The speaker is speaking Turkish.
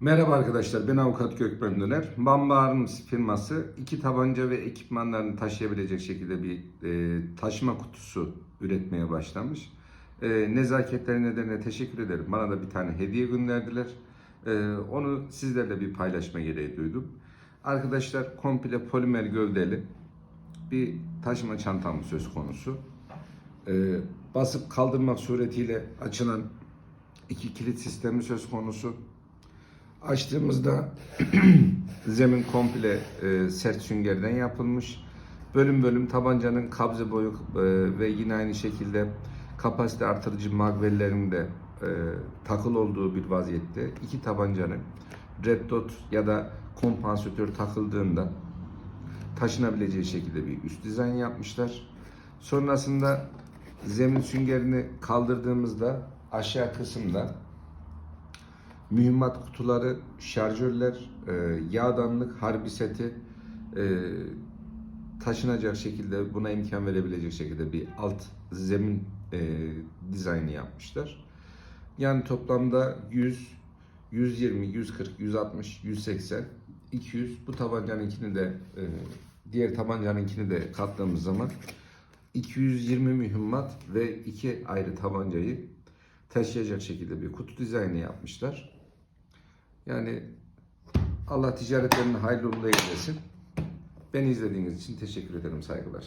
Merhaba arkadaşlar, ben avukat Gökmen Döner. Bamba Arms firması iki tabanca ve ekipmanlarını taşıyabilecek şekilde bir e, taşıma kutusu üretmeye başlamış. E, nezaketleri nedeniyle teşekkür ederim. Bana da bir tane hediye gönderdiler. E, onu sizlerle bir paylaşma gereği duydum. Arkadaşlar komple polimer gövdeli bir taşıma çantam söz konusu. E, basıp kaldırmak suretiyle açılan iki kilit sistemi söz konusu. Açtığımızda zemin komple e, sert süngerden yapılmış. Bölüm bölüm tabancanın kabze boyu e, ve yine aynı şekilde kapasite artırıcı magvellerin de e, takılı olduğu bir vaziyette iki tabancanın red dot ya da kompansatör takıldığında taşınabileceği şekilde bir üst dizayn yapmışlar. Sonrasında zemin süngerini kaldırdığımızda aşağı kısımda mühimmat kutuları, şarjörler, e, yağdanlık, harbi seti e, taşınacak şekilde buna imkan verebilecek şekilde bir alt zemin e, dizaynı yapmışlar. Yani toplamda 100, 120, 140, 160, 180, 200 bu tabancanınkini de e, diğer tabancanınkini de kattığımız zaman 220 mühimmat ve iki ayrı tabancayı taşıyacak şekilde bir kutu dizaynı yapmışlar. Yani Allah ticaretlerini hayırlı uğurlu eylesin. Beni izlediğiniz için teşekkür ederim. Saygılar.